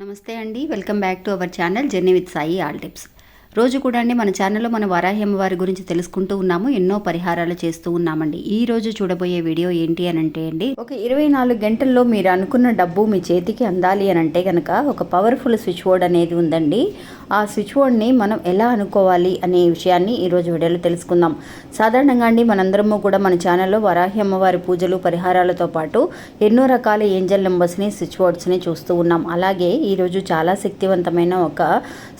నమస్తే అండి. Welcome back to our channel journey with Sai all tips. రోజు కూడా అండి మన ఛానల్లో మన వారాహ్యం వారి గురించి తెలుసుకుంటూ ఉన్నాము ఎన్నో పరిహారాలు చేస్తూ ఉన్నామండి. ఈ రోజు చూడబోయే వీడియో ఏంటి అని అంటే అండి ఒక ఇరవై నాలుగు గంటల్లో మీరు అనుకున్న డబ్బు మీ చేతికి అందాలి అని అంటే కనుక ఒక పవర్ఫుల్ స్విచ్ బోర్డ్ అనేది ఉందండి. ఆ స్విచ్ బోర్డ్ని మనం ఎలా అనుకోవాలి అనే విషయాన్ని ఈరోజు వీడియోలో తెలుసుకుందాం. సాధారణంగా అండి మనందరము కూడా మన ఛానల్లో వరాహి అమ్మవారి పూజలు పరిహారాలతో పాటు ఎన్నో రకాల ఏంజల్ నెంబర్స్ని స్విచ్ బోర్డ్స్ని చూస్తూ ఉన్నాం. అలాగే ఈరోజు చాలా శక్తివంతమైన ఒక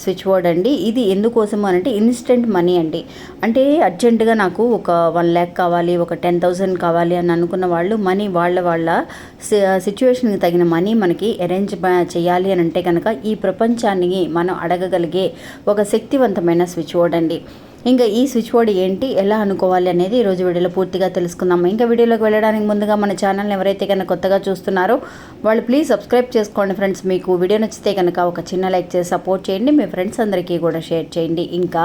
స్విచ్ బోర్డ్ అండి. ఇది ఎందుకోసం అంటే ఇన్స్టెంట్ మనీ అండి. అంటే అర్జెంటుగా నాకు ఒక వన్ ల్యాక్ కావాలి ఒక టెన్ థౌజండ్ కావాలి అని అనుకున్న వాళ్ళు మనీ వాళ్ళ వాళ్ళ సిచ్యువేషన్కి తగిన మనీ మనకి అరేంజ్ చేయాలి అని అంటే కనుక ఈ ప్రపంచాన్ని మనం అడగగలిగే ఒక శక్తివంతమైన స్విచ్ బోర్డ్ అండి. ఇంకా ఈ స్విచ్ బోర్డ్ ఏంటి ఎలా అనుకోవాలి అనేది ఈరోజు వీడియోలో పూర్తిగా తెలుసుకుందాం ఇంకా వీడియోలోకి వెళ్ళడానికి ముందుగా మన ఛానల్ని ఎవరైతే కనుక కొత్తగా చూస్తున్నారో వాళ్ళు ప్లీజ్ సబ్స్క్రైబ్ చేసుకోండి ఫ్రెండ్స్. మీకు వీడియో నచ్చితే కనుక ఒక చిన్న లైక్ చేసి సపోర్ట్ చేయండి. మీ ఫ్రెండ్స్ అందరికీ కూడా షేర్ చేయండి. ఇంకా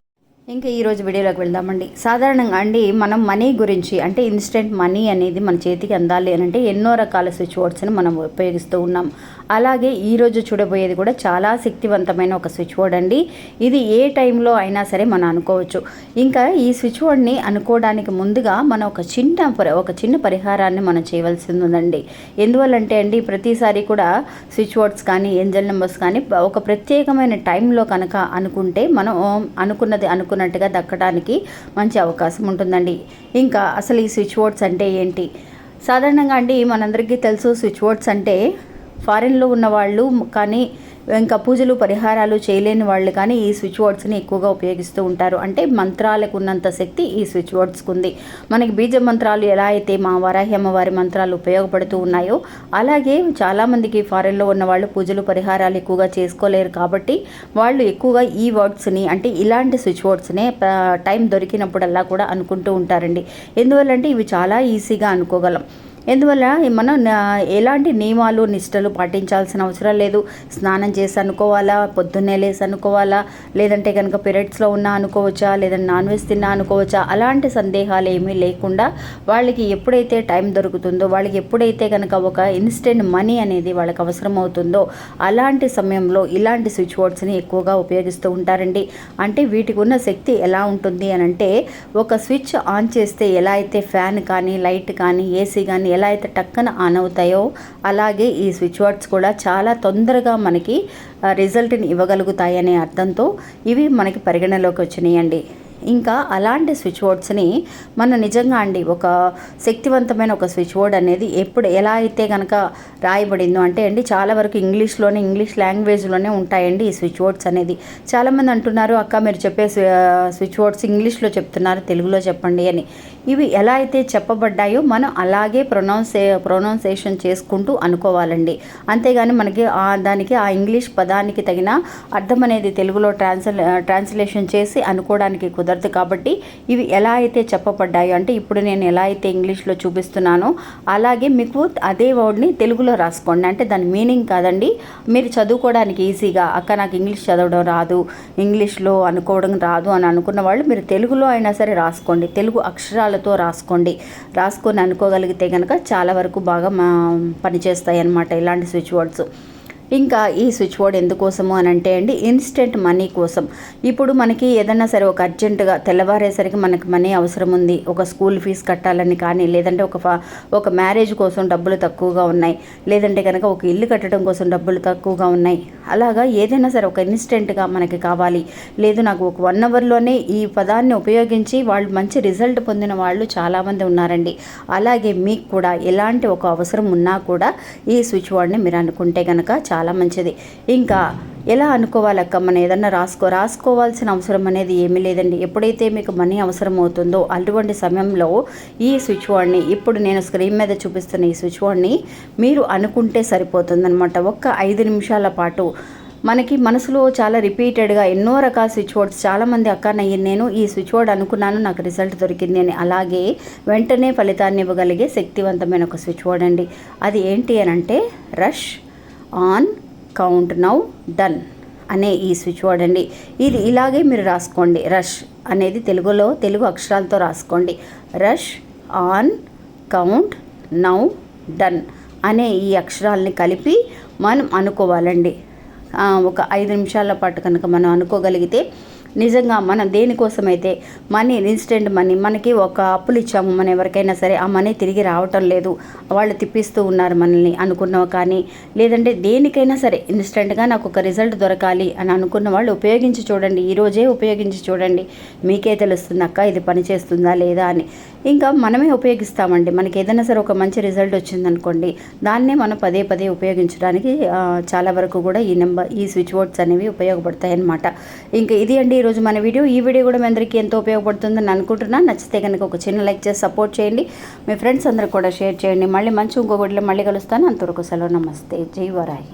ఇంకా ఈరోజు వీడియోలోకి వెళ్దామండి. సాధారణంగా అండి మనం మనీ గురించి అంటే ఇన్స్టెంట్ మనీ అనేది మన చేతికి అందాలి అని అంటే ఎన్నో రకాల స్విచ్ బోర్డ్స్ని మనం ఉపయోగిస్తూ ఉన్నాం. అలాగే ఈరోజు చూడబోయేది కూడా చాలా శక్తివంతమైన ఒక స్విచ్ బోర్డ్ అండి. ఇది ఏ టైంలో అయినా సరే మనం అనుకోవచ్చు. ఇంకా ఈ స్విచ్ బోర్డ్ని అనుకోవడానికి ముందుగా మనం ఒక చిన్న ఒక చిన్న పరిహారాన్ని మనం చేయవలసింది ఉందండి. ఎందువల్లంటే అండి ప్రతిసారి కూడా స్విచ్ బోర్డ్స్ కానీ ఏంజల్ నెంబర్స్ కానీ ఒక ప్రత్యేకమైన టైంలో కనుక అనుకుంటే మనం అనుకున్నది అనుకున్నట్టుగా దక్కడానికి మంచి అవకాశం ఉంటుందండి. ఇంకా అసలు ఈ స్విచ్ బోర్డ్స్ అంటే ఏంటి? సాధారణంగా అండి మనందరికీ తెలుసు స్విచ్ బోర్డ్స్ అంటే ఫారిన్లో ఉన్న వాళ్ళు కానీ ఇంకా పూజలు పరిహారాలు చేయలేని వాళ్ళు కానీ ఈ స్విచ్ బోర్డ్స్ని ఎక్కువగా ఉపయోగిస్తూ ఉంటారు. అంటే మంత్రాలకు ఉన్నంత శక్తి ఈ స్విచ్ బోర్డ్స్కి ఉంది. మనకి బీజ మంత్రాలు ఎలా అయితే మా వరాహి అమ్మవారి మంత్రాలు ఉపయోగపడుతూ ఉన్నాయో అలాగే చాలామందికి ఫారెన్లో ఉన్న వాళ్ళు పూజలు పరిహారాలు ఎక్కువగా చేసుకోలేరు కాబట్టి వాళ్ళు ఎక్కువగా ఈ వర్డ్స్ని అంటే ఇలాంటి స్విచ్ బోర్డ్స్నే టైం దొరికినప్పుడల్లా కూడా అనుకుంటూ ఉంటారండి. ఎందువల్లంటే ఇవి చాలా ఈజీగా అనుకోగలం. ఎందువల్ల మనం ఎలాంటి నియమాలు నిష్టలు పాటించాల్సిన అవసరం లేదు. స్నానం చేసి అనుకోవాలా? పొద్దున్నే లేసి అనుకోవాలా? లేదంటే కనుక పీరియడ్స్లో ఉన్నా అనుకోవచ్చా? లేదంటే నాన్ వెజ్ తిన్నా అనుకోవచ్చా? అలాంటి సందేహాలు ఏమీ లేకుండా వాళ్ళకి ఎప్పుడైతే టైం దొరుకుతుందో వాళ్ళకి ఎప్పుడైతే కనుక ఒక ఇన్స్టెంట్ మనీ అనేది వాళ్ళకి అవసరం అవుతుందో అలాంటి సమయంలో ఇలాంటి స్విచ్ బోర్డ్స్ని ఎక్కువగా ఉపయోగిస్తూ ఉంటారండి. అంటే వీటికి ఉన్న శక్తి ఎలా ఉంటుంది అని అంటే ఒక స్విచ్ ఆన్ చేస్తే ఎలా అయితే ఫ్యాన్ కానీ లైట్ కానీ ఏసీ కానీ ఎలా అయితే టక్కన ఆన్ అవుతాయో అలాగే ఈ స్విచ్ బోర్డ్స్ కూడా చాలా తొందరగా మనకి రిజల్ట్ని ఇవ్వగలుగుతాయనే అర్థంతో ఇవి మనకి పరిగణలోకి వచ్చినాయండి. ఇంకా అలాంటి స్విచ్ బోర్డ్స్ని మనం నిజంగా అండి ఒక శక్తివంతమైన ఒక స్విచ్ బోర్డ్ అనేది ఎప్పుడు ఎలా అయితే కనుక రాయబడిందో అంటే అండి చాలా వరకు ఇంగ్లీష్లోనే ఇంగ్లీష్ లాంగ్వేజ్లోనే ఉంటాయండి ఈ స్విచ్ బోర్డ్స్ అనేది. చాలామంది అంటున్నారు అక్క మీరు చెప్పే స్వి- స్విచ్ బోర్డ్స్ ఇంగ్లీష్లో చెప్తున్నారు తెలుగులో చెప్పండి అని. ఇవి ఎలా అయితే చెప్పబడ్డాయో మనం అలాగే ప్రొనౌన్సే ప్రొనౌన్సేషన్ చేసుకుంటూ అనుకోవాలండి. అంతేగాని మనకి ఆ దానికి ఆ ఇంగ్లీష్ పదానికి తగిన అర్థం అనేది తెలుగులో ట్రాన్స్లే ట్రాన్స్లేషన్ చేసి అనుకోవడానికి కుదరదు. కాబట్టి ఇవి ఎలా అయితే చెప్పబడ్డాయో అంటే ఇప్పుడు నేను ఎలా అయితే ఇంగ్లీష్లో చూపిస్తున్నానో అలాగే మీకు అదే వర్డ్ని తెలుగులో రాసుకోండి. అంటే దాని మీనింగ్ కాదండి. మీరు చదువుకోవడానికి ఈజీగా అక్క నాకు ఇంగ్లీష్ చదవడం రాదు ఇంగ్లీష్లో అనుకోవడం రాదు అని అనుకున్న వాళ్ళు మీరు తెలుగులో అయినా సరే రాసుకోండి. తెలుగు అక్షరాలతో రాసుకోండి. రాసుకొని అనుకోగలిగితే కనుక చాలా వరకు బాగా మా పనిచేస్తాయి అన్నమాట ఇలాంటి స్విచ్ బోర్డ్స్ ఇంకా ఈ స్విచ్ బోర్డ్ ఎందుకోసము అని అంటే అండి ఇన్స్టెంట్ మనీ కోసం. ఇప్పుడు మనకి ఏదైనా సరే ఒక అర్జెంటుగా తెల్లవారేసరికి మనకి మనీ అవసరం ఉంది ఒక స్కూల్ ఫీజు కట్టాలని కానీ లేదంటే ఒక ఫా- ఒక మ్యారేజ్ కోసం డబ్బులు తక్కువగా ఉన్నాయి లేదంటే కనుక ఒక ఇల్లు కట్టడం కోసం డబ్బులు తక్కువగా ఉన్నాయి అలాగా ఏదైనా సరే ఒక ఇన్స్టెంట్గా మనకి కావాలి. లేదు నాకు ఒక వన్ అవర్లోనే ఈ పదాన్ని ఉపయోగించి వాళ్ళు మంచి రిజల్ట్ పొందిన వాళ్ళు చాలామంది ఉన్నారండి. అలాగే మీకు కూడా ఎలాంటి ఒక అవసరం ఉన్నా కూడా ఈ స్విచ్ బోర్డ్ని మీరు అనుకుంటే కనుక చాలా. మంచిది. ఇంకా ఎలా అనుకోవాలక్క? మనం ఏదన్నా రాసుకో రాసుకోవాల్సిన అవసరం అనేది ఏమీ లేదండి. ఎప్పుడైతే మీకు మనీ అవసరం అవుతుందో అటువంటి సమయంలో ఈ స్విచ్ బోర్డ్ని ఇప్పుడు నేను స్క్రీన్ మీద చూపిస్తున్న ఈ స్విచ్ బోర్డ్ని మీరు అనుకుంటే సరిపోతుందనమాట ఒక్క ఐదు నిమిషాల పాటు. మనకి మనసులో చాలా రిపీటెడ్గా ఎన్నో రకాల స్విచ్ బోర్డ్స్ చాలామంది అక్క నేను ఈ స్విచ్ బోర్డ్ అనుకున్నాను నాకు రిజల్ట్ దొరికింది అని. అలాగే వెంటనే ఫలితాన్ని ఇవ్వగలిగే శక్తివంతమైన ఒక స్విచ్ బోర్డ్ అండి. అది ఏంటి అని అంటే rush. On count now done అనే ఈ స్విచ్ బోర్డ్ అండి. ఇది ఇలాగే మీరు రాసుకోండి. రష్ అనేది తెలుగులో తెలుగు అక్షరాలతో రాసుకోండి. Rush on count now done అనే ఈ అక్షరాలని కలిపి మనం అనుకోవాలండి. ఒక ఐదు నిమిషాల పాటు కనుక మనం అనుకోగలిగితే నిజంగా మనం దేనికోసమైతే మనీ ఇన్స్టెంట్ మనీ మనకి ఒక అప్పులు ఇచ్చాము మనం ఎవరికైనా సరే ఆ మనీ తిరిగి రావటం లేదు. వాళ్ళు తిప్పిస్తూ ఉన్నారు మనల్ని అనుకున్నావు కానీ లేదంటే దేనికైనా సరే ఇన్స్టెంట్గా నాకు ఒక రిజల్ట్ దొరకాలి అని అనుకున్న వాళ్ళు ఉపయోగించి చూడండి. ఈరోజే ఉపయోగించి చూడండి. మీకే తెలుస్తుంది అక్క ఇది పని చేస్తుందా లేదా అని. ఇంకా మనమే ఉపయోగిస్తామండి. మనకి ఏదైనా సరే ఒక మంచి రిజల్ట్ వచ్చిందనుకోండి దాన్నే మనం పదే పదే ఉపయోగించడానికి చాలా వరకు కూడా ఈ నెంబర్ ఈ స్విచ్ బోర్డ్స్ అనేవి ఉపయోగపడతాయి అన్నమాట ఇంకా ఇది అండి ఈరోజు మన వీడియో. ఈ వీడియో కూడా మీ అందరికీ ఎంతో ఉపయోగపడుతుందని అనుకుంటున్నాను నచ్చితే కనుక ఒక చిన్న లైక్ చేసి సపోర్ట్ చేయండి. మీ ఫ్రెండ్స్ అందరూ కూడా షేర్ చేయండి. మళ్ళీ మంచి ఇంకొకటిలో మళ్ళీ కలుస్తాను. అంతవరకు సెలవు. నమస్తే. జై వరాయి